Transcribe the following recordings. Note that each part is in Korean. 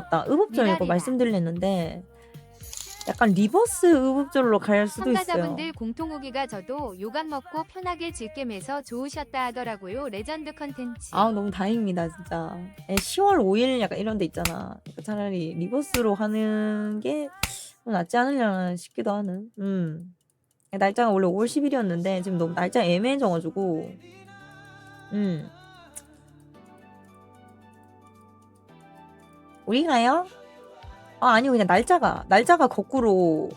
맞다. 의복절 이거. 말씀드렸는데 약간 리버스 의복절로 갈 수도 있어요. 참가자분들 공통 후기가 저도 요강 먹고 편하게 즐겜해서 좋으셨다 하더라고요. 레전드 컨텐츠. 아 너무 다행입니다 진짜. 예, 10월 5일 약간 이런 데 있잖아. 그러니까 차라리 리버스로 하는 게 낫지 않으려나 싶기도 하는. 음. 날짜가 원래 5월 10일이었는데 지금 너무 날짜 애매해져가지고. 음. 우리 가요? 아 아니요 그냥 날짜가 날짜가 거꾸로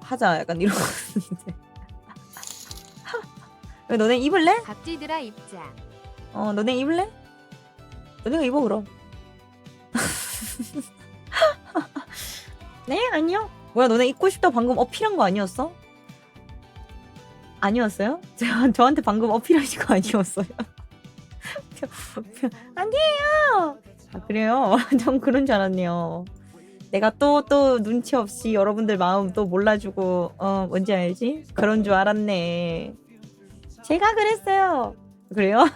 하자 약간 이런 거 같은데. 왜 너네 입을래? 박지드라 입장. 어, 너네 입을래? 너네가 입어 그럼. 네, 아니요. 뭐야, 너네 입고 싶다 방금 어필한 거 아니었어? 아니었어요? 저, 저한테 방금 어필하신 거 아니었어요? 아니에요. 아 그래요? 전 그런 줄 알았네요. 내가 또 또 눈치 없이 여러분들 마음 또 몰라주고 어 뭔지 알지? 그런 줄 알았네. 제가 그랬어요. 그래요?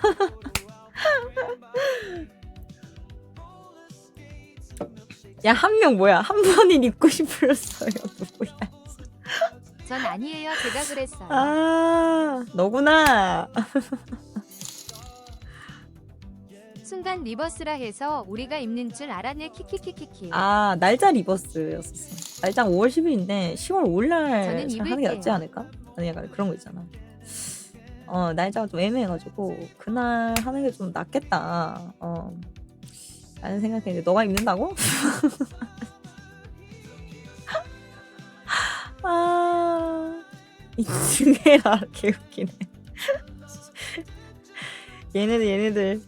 야 한 명 뭐야 한 번은 입고 싶었어요 누구야 전 아니에요. 제가 그랬어요. 아 너구나 순간 리버스라 해서 우리가 입는 줄 알았네. 키키키키키. 아 날짜 리버스였었어 날짜 5월 10일인데 10월 5일날 저는 하는 게 입을게요. 낫지 않을까? 아니 약간 그런 거 있잖아 어 날짜가 좀 애매해가지고 그날 하는 게 좀 낫겠다 어 라는 생각했는데 너가 입는다고? 아 인증해라 개웃기네 얘네들 얘네들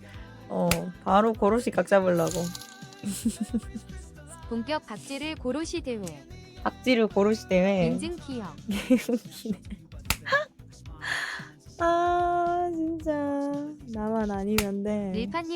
어 바로 고로시 각 잡으려고. 본격 박지를 고로시 대회. 박지를 고로시 대회. 인증 키형. 개웃기네. 아 진짜. 나만 아니면 돼. 릴파님